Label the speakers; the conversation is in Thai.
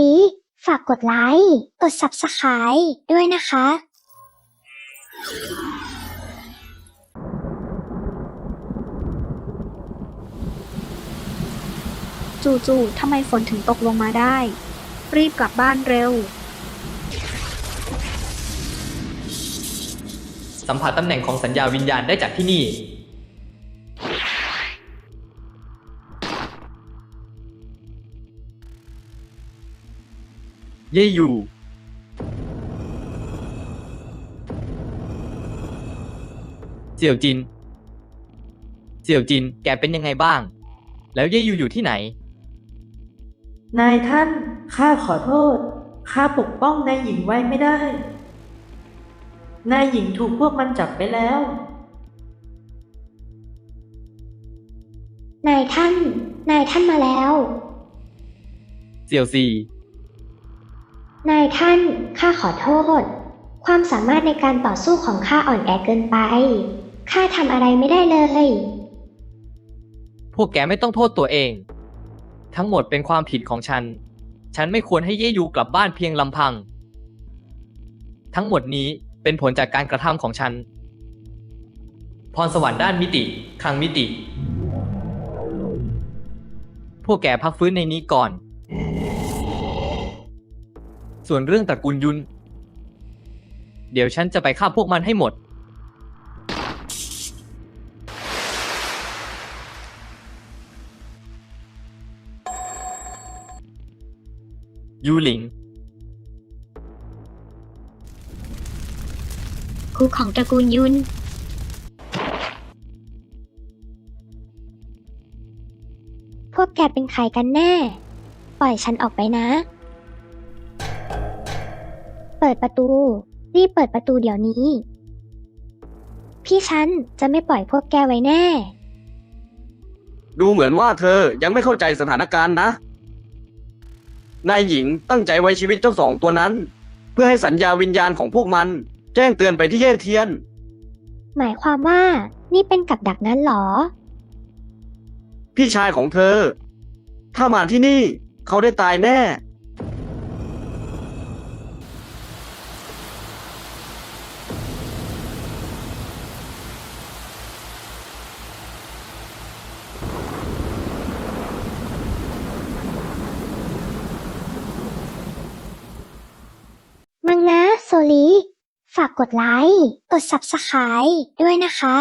Speaker 1: ลี ฝากกดไลค์ กด Subscribe ด้วยนะคะ
Speaker 2: จู่ๆทำไมฝนถึงตกลงมาได้ รีบกลับบ้านเร็ว
Speaker 3: สัมผัสตำแหน่งของสัญญาวิญญาณได้จากที่นี่ เย่อยู่ เสี่ยวจิน เสี่ยวจิน แกเป็นยังไงบ้าง แล้วเย่อยู่อยู่ที่ไหน
Speaker 4: นายท่าน ข้าขอโทษ ข้าปกป้องนายหญิงไว้ไม่ได้ นายหญิงถูกพวกมันจับไปแล้ว
Speaker 1: นายท่าน นายท่านมาแล้ว
Speaker 3: เสี่ยวซี
Speaker 1: นายท่าน ข้าขอโทษ ความสามารถในการต่อสู้ของข้าอ่อนแอเกินไป ข้าทำอะไรไม่ได้เลย
Speaker 3: พวกแกไม่ต้องโทษตัวเอง ทั้งหมดเป็นความผิดของฉัน ฉันไม่ควรให้เย่ยูกลับบ้านเพียงลำพัง ทั้งหมดนี้เป็นผลจากการกระทำของฉัน พรสวรรค์ด้านมิติคลังมิติ พวกแกพักฟื้นในนี้ก่อน ส่วนเรื่องตระกูลยุน เดี๋ยวฉันจะไปฆ่าพวกมันให้หมด ยูหลิง
Speaker 2: ครูของตระกูลยุน
Speaker 1: พวกแกเป็นใครกันแน่ ปล่อยฉันออกไปนะ เปิดประตู รีบเปิดประตูเดี๋ยวนี้ พี่ฉันจะไม่ปล่อยพวกแกไว้แน่
Speaker 5: ดูเหมือนว่าเธอยังไม่เข้าใจสถานการณ์นะ นายหญิงตั้งใจไว้ชีวิตเจ้าสองตัวนั้น เพื่อให้สัญญาวิญญาณของพวกมัน แจ้งเตือนไปที่เย่เทียน
Speaker 1: หมายความว่านี่เป็นกับดักนั้นเหรอ
Speaker 5: พี่ชายของเธอ ถ้ามาที่นี่เขาได้ตายแน่
Speaker 1: มังนะโซลี ฝากกดไลค์ กด Subscribe ด้วยนะคะ